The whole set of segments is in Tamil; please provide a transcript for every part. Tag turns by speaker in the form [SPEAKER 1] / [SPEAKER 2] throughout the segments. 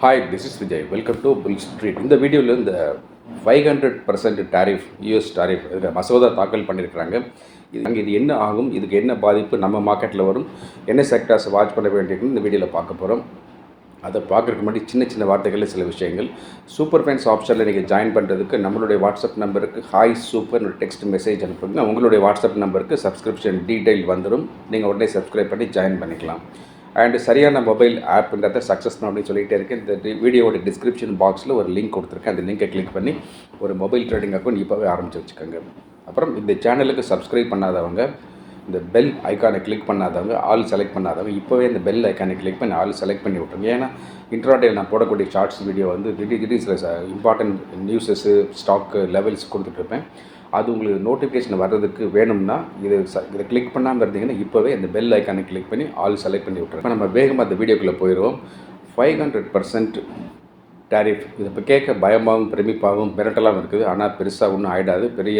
[SPEAKER 1] Hi this is Vijay welcome to bull street இந்த வீடியோவில் இந்த five hundred percent tariff US tariff மசோதா தாக்கல் பண்ணியிருக்கிறாங்க இது அங்கே இது என்ன ஆகும் இதுக்கு என்ன பாதிப்பு நம்ம மார்க்கெட்டில் வரும் என்ன செக்டர்ஸ் வாட்ச் பண்ண வேண்டியிருக்குன்னு இந்த வீடியோவில் பார்க்க போகிறோம் அதை பார்க்குறதுக்கு முன்னாடி சின்ன சின்ன வார்த்தைகளில் சில விஷயங்கள். சூப்பர் ஃபேன்ஸ் ஆப்ஷனில் நீங்கள் ஜாயின் பண்ணுறதுக்கு நம்மளுடைய வாட்ஸ்அப் நம்பருக்கு ஹாய் சூப்பர்னு ஒரு டெக்ஸ்ட் மெசேஜ் அனுப்புங்க. உங்களுடைய வாட்ஸ்அப் நம்பருக்கு சப்ஸ்கிரிப்ஷன் டீட்டெயில் வந்துடும் நீங்கள் உடனே சப்ஸ்கிரைப் பண்ணி ஜாயின் பண்ணிக்கலாம். அண்ட் சரியான மொபைல் ஆப்புன்றத சக்ஸஸ் அப்படின்னு சொல்லிகிட்டே இருக்கேன் இந்த வீடியோட வீடியோவோட டிஸ்கிரிப்ஷன் பாக்ஸில் ஒரு லிங்க் கொடுத்துருக்கேன். அந்த லிங்கை கிளிக் பண்ணி ஒரு மொபைல் ட்ரேடிங் அக்கௌண்ட் இப்போவே ஆரம்பிச்சு வச்சுக்கோங்க. அப்புறம் இந்த சேனலுக்கு சப்ஸ்கிரைப் பண்ணாதவங்க இந்த பெல் ஐக்கானை கிளிக் பண்ணாதவங்க ஆல் செலக்ட் பண்ணாதவங்க இப்போவே இந்த பெல் ஐக்கானை கிளிக் பண்ணி ஆல் செலக்ட் பண்ணி விட்ருங்க ஏன்னா இன்ட்ராடே நான் போடக்கூடிய ஷார்ட்ஸ் வீடியோ வந்து திடீர் திடீர் சில இம்பார்ட்டன்ட் நியூஸஸ்ஸு ஸ்டாக்கு லெவல்ஸ் கொடுத்துட்ருப்பேன் அது உங்களுக்கு நோட்டிஃபிகேஷன் வர்றதுக்கு வேணும்னா இது இதை கிளிக் பண்ணாமல் இருந்தீங்கன்னா இப்போவே இந்த பெல் ஐக்கானை கிளிக் பண்ணி ஆல் செலக்ட் பண்ணி விட்ருங்க இப்போ நம்ம வேகமாக அந்த வீடியோக்குள்ளே போயிடுவோம். ஃபைவ் ஹண்ட்ரட் பர்சன்ட் டேரிஃப் இது இப்போ கேட்க பயமாகவும் பிரமிப்பாகவும் மிரட்டலாகவும் இருக்குது. ஆனால் பெருசாக ஒன்றும் ஆகிடாது பெரிய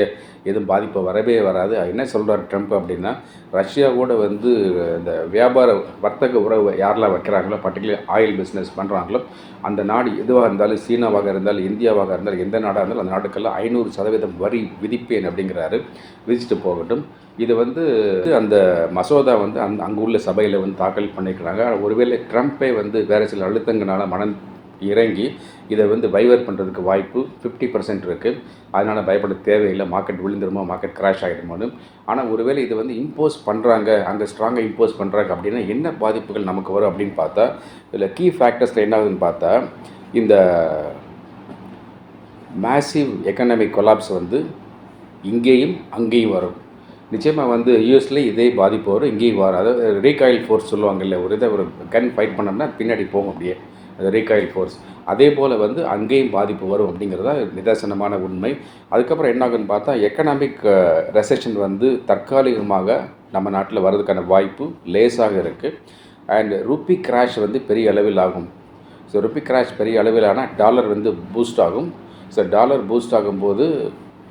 [SPEAKER 1] எதுவும் பாதிப்பு வரவே வராது. என்ன சொல்கிறார் ட்ரம்ப் அப்படின்னா ரஷ்யாவோட வந்து இந்த வியாபார வர்த்தக உறவு யாரெல்லாம் வைக்கிறாங்களோ பர்டிகுலர் ஆயில் பிஸ்னஸ் பண்ணுறாங்களோ அந்த நாடு எதுவாக இருந்தாலும் சீனாவாக இருந்தாலும் இந்தியாவாக இருந்தாலும் எந்த நாடாக இருந்தாலும் அந்த நாட்டுக்கெல்லாம் ஐநூறு சதவீதம் வரி விதிப்பேன் அப்படிங்கிறாரு. விதிச்சுட்டு போகட்டும். இது வந்து அந்த மசோதா வந்து அந் அங்கே உள்ள சபையில் வந்து தாக்கல் பண்ணிக்கிறாங்க. ஒருவேளை ட்ரம்ப்பே வந்து வேறு சில அழுத்தங்களால் மனம் இறங்கி இதை வந்து பைவர் பண்ணுறதுக்கு வாய்ப்பு ஃபிஃப்டி பர்சன்ட் இருக்குது அதனால் பயப்பட தேவையில்லை. மார்க்கெட் விழுந்துருமோ மார்க்கெட் கிராஷ் ஆகிடுமோன்னு. ஆனால் ஒருவேளை இது வந்து இம்போஸ் பண்ணுறாங்க அங்கே ஸ்ட்ராங்காக இம்போஸ் பண்ணுறாங்க அப்படின்னா என்ன பாதிப்புகள் நமக்கு வரும் அப்படின்னு பார்த்தா இதில் கீ ஃபேக்டர்ஸில் என்ன ஆகுதுன்னு பார்த்தா இந்த மேசிவ் எக்கனாமிக் கொலாப்ஸ் வந்து இங்கேயும் அங்கேயும் வரும். நிச்சயமாக வந்து யூஎஸ்லேயும் இதே பாதிப்பு வரும் இங்கேயும் வரும் அதாவது ரீகாயில் ஃபோர்ஸ் சொல்லுவாங்கல்ல ஒரு இதை ஒரு கன் ஃபைட் பண்ணோம்னா பின்னாடி போகும் அப்படியே. அந்த ரீகாயில் ஃபோர்ஸ். அதே போல் வந்து அங்கேயும் பாதிப்பு வரும் அப்படிங்கிறதா நிதர்சனமான உண்மை. அதுக்கப்புறம் என்னாகுன்னு பார்த்தா எக்கனாமிக் ரெசெஷன் வந்து தற்காலிகமாக நம்ம நாட்டில் வர்றதுக்கான வாய்ப்பு லேசாக இருக்குது அண்ட் ருப்பி கிராஷ் வந்து பெரிய அளவில் ஆகும். ஸோ ருப்பி கிராஷ் பெரிய அளவில் ஆனால் டாலர் வந்து பூஸ்ட் ஆகும். ஸோ டாலர் பூஸ்ட் ஆகும்போது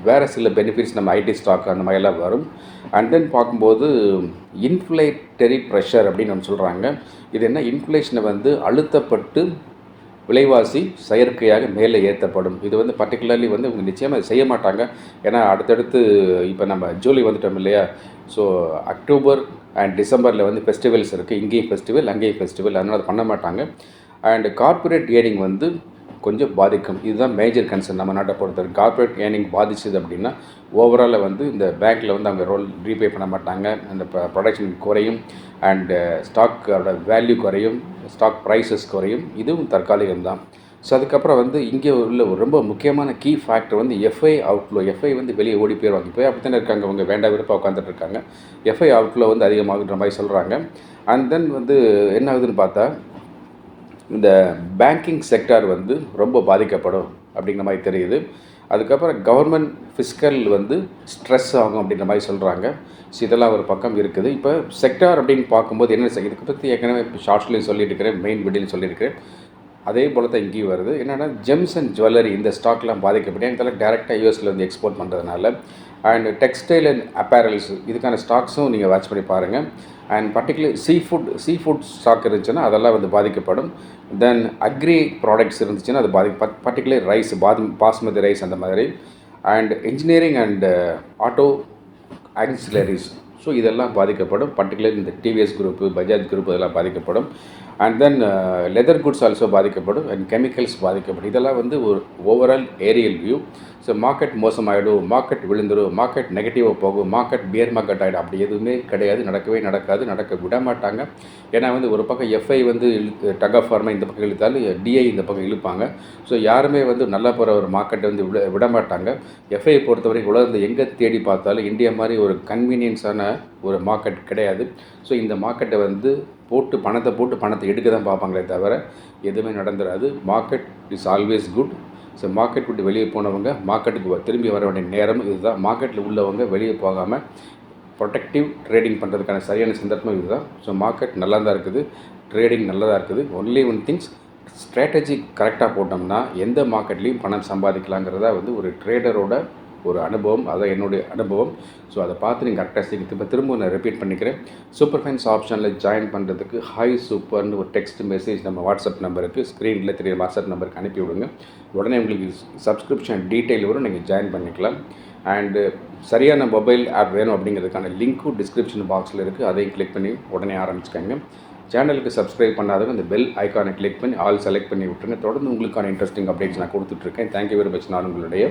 [SPEAKER 1] வேறு சில பெனிஃபிட்ஸ் நம்ம ஐடி ஸ்டாக் அந்த மாதிரிலாம் வரும். அண்ட் தென் பார்க்கும்போது இன்ஃப்ளேட்டரி ப்ரெஷர் அப்படின்னு நம்ம சொல்கிறாங்க இது என்ன? இன்ஃப்ளேஷனை வந்து அழுத்தப்பட்டு விலைவாசி செயற்கையாக மேலே ஏற்றப்படும். இது வந்து பர்டிகுலர்லி வந்து இவங்க நிச்சயமாக செய்ய மாட்டாங்க. ஏன்னா அடுத்தடுத்து இப்போ நம்ம ஜூலை வந்துட்டோம் இல்லையா? ஸோ அக்டோபர் அண்ட் டிசம்பரில் வந்து ஃபெஸ்டிவல்ஸ் இருக்குது இங்கேயும் ஃபெஸ்டிவல் அங்கேயும் ஃபெஸ்டிவல் அதனால் அதை பண்ண மாட்டாங்க. அண்ட் கார்ப்பரேட் ஏர்னிங் வந்து கொஞ்சம் பாதிக்கும். இதுதான் மேஜர் கன்சர்ன் நம்ம நாட்டை பொறுத்தவரை. கார்ப்பரேட் ஏர்னிங் பாதிச்சது அப்படின்னா ஓவராலாக வந்து இந்த பேங்க்கில் வந்து அவங்க ரோல் ரீபே பண்ண மாட்டாங்க. அந்த ப்ரொடக்ஷன் குறையும். அண்டு ஸ்டாக்கோட வேல்யூ குறையும். ஸ்டாக் ப்ரைஸஸ் குறையும். இதுவும் தற்காலிகம் தான். ஸோ அதுக்கப்புறம் வந்து இங்கே உள்ள ஒரு ரொம்ப முக்கியமான கீ ஃபேக்டர் வந்து எஃப்ஐ அவுட்ஃப்ளோ எஃப்ஐ வந்து வெளியே ஓடி போயிடுவாங்க. இப்போ அப்படி தானே இருக்காங்க. அவங்க வேண்டாம் விருப்பம் உட்காந்துட்டு இருக்காங்க. எஃப்ஐ அவுட்ஃப்ளோ வந்து அதிகமாகுன்ற மாதிரி சொல்கிறாங்க அண்ட் தென் வந்து என்ன ஆகுதுன்னு பார்த்தா இந்த பேங்கிங் செக்டார் வந்து ரொம்ப பாதிக்கப்படும் அப்படிங்கிற மாதிரி தெரியுது. அதுக்கப்புறம் கவர்மெண்ட் ஃபிஸ்கல் வந்து ஸ்ட்ரெஸ் ஆகும் அப்படின்ற மாதிரி சொல்கிறாங்க ஸோ இதெல்லாம் ஒரு பக்கம் இருக்குது. இப்போ செக்டார் அப்படின்னு பார்க்கும்போது என்ன இதுக்கு பற்றி ஏற்கனவே ஷார்ட்ஸ்லேயும் சொல்லியிருக்கிறேன் மெயின் வீடியோலையும் சொல்லியிருக்கிறேன் அதே போல் தான் இங்கேயும் வருது. என்னென்னா ஜெம்ஸ் அண்ட் ஜுவல்லரி இந்த ஸ்டாக்லாம் பாதிக்கப்படும் இதெல்லாம் டேரெக்டாக யூஎஸில் வந்து எக்ஸ்போர்ட் பண்ணுறதுனால அண்ட் டெக்ஸ்டைல் அண்ட் அப்பேரல்ஸ் இதுக்கான ஸ்டாக்ஸும் நீங்கள் வாட்ச் பண்ணி பாருங்கள் and particular sea food sea food stock இருந்துச்சுன்னா அதெல்லாம் வந்து பாதிக்கப்படும். தென் அக்ரி ப்ராடக்ட்ஸ் இருந்துச்சுன்னா அது பாதி பர்டிகுலர் ரைஸ் பாதி பாஸ்மதி ரைஸ் அந்த மாதிரி. And engineering and auto ancillaries so இதெல்லாம் பாதிக்கப்படும். பர்டிகுலர் இந்த டிவிஎஸ் குரூப்பு பஜாஜ் குரூப் இதெல்லாம் பாதிக்கப்படும். And then leather goods also பாதிக்கப்படும் அண்ட் கெமிக்கல்ஸ் பாதிக்கப்படும். இதெல்லாம் வந்து ஒரு overall aerial view so market மோசமாயிடும் market விழுந்துடும் மார்க்கெட் நெகட்டிவாக போகும் மார்க்கெட் பியர் மார்க்கெட் ஆகிடும் அப்படி எதுவுமே கிடையாது நடக்கவே நடக்காது நடக்க விட மாட்டாங்க. ஏன்னா வந்து ஒரு பக்கம் எஃப்ஐ வந்து டக் ஆஃப் ஃபார்மா இந்த பக்கம் இழுத்தாலும் டிஐ இந்த பக்கம் இழுப்பாங்க. ஸோ யாருமே வந்து நல்லா போகிற ஒரு மார்க்கெட்டை வந்து விட விட மாட்டாங்க. எஃப்ஐ பொறுத்தவரைக்கும் உலகத்தில் எங்கே தேடி பார்த்தாலும் இந்தியா மாதிரி ஒரு கன்வீனியன்ஸான ஒரு மார்க்கெட் கிடையாது. ஸோ இந்த மார்க்கெட்டை வந்து போட்டு பணத்தை போட்டு பணத்தை எடுக்க தான் பார்ப்பாங்களே தவிர எதுவுமே நடந்துடாது market is always good so market விட்டு வெளியே போனவங்க மார்க்கெட்டுக்கு வ- திரும்பி வர வேண்டிய நேரம் இதுதான். மார்க்கெட்டில் உள்ளவங்க வெளியே போகாமல் ப்ரொடெக்டிவ் ட்ரேடிங் பண்ணுறதுக்கான சரியான சந்தர்ப்பம் இதுதான். ஸோ மார்க்கெட் நல்லா தான் இருக்குது. ட்ரேடிங் நல்லா தான் இருக்குது ஒன்லி ஒன் திங்ஸ் ஸ்ட்ராட்டஜி கரெக்டாக போட்டோம்னா எந்த மார்க்கெட்லேயும் பணம் சம்பாதிக்கலாங்கிறதா வந்து ஒரு ட்ரேடரோட ஒரு அனுபவம் அதான் என்னுடைய அனுபவம். ஸோ அதை பார்த்து நீங்கள் கரெக்டாக சேர்க்க திரும்ப திரும்ப நான் ரிப்பீட் பண்ணிக்கிறேன். சூப்பர் ஃபைன்ஸ் ஆப்ஷனில் ஜாயின் பண்ணுறதுக்கு ஹாய் சூப்பர்னு ஒரு டெக்ஸ்ட் மெசேஜ் நம்ம வாட்ஸ்அப் நம்பருக்கு ஸ்க்ரீனில் தெரிய வாட்ஸ்அப் நம்பருக்கு அனுப்பி விடுங்க. உடனே உங்களுக்கு சப்ஸ்கிரிப்ஷன் டீட்டெயில் வரும். நீங்கள் ஜாயின் பண்ணிக்கலாம். அண்டு சரியான மொபைல் ஆப் வேணும் அப்படிங்கிறதுக்கான லிங்க்கும் டிஸ்கிரிப்ஷன் பாக்ஸில் இருக்குது அதையும் கிளிக் பண்ணி உடனே ஆரம்பிச்சுக்கோங்க. சேனலுக்கு சப்ஸ்கிரைப் பண்ணாதவங்க இந்த பெல் ஐக்கானை கிளிக் பண்ணி ஆல் செலக்ட் பண்ணி விட்டுருங்க. தொடர்ந்து உங்களுக்கான இன்ட்ரெஸ்டிங் அப்டேட்ஸ் நான் கொடுத்துட்ருக்கேன் தேங்க்யூ வெரி மச் நான் உங்களுடைய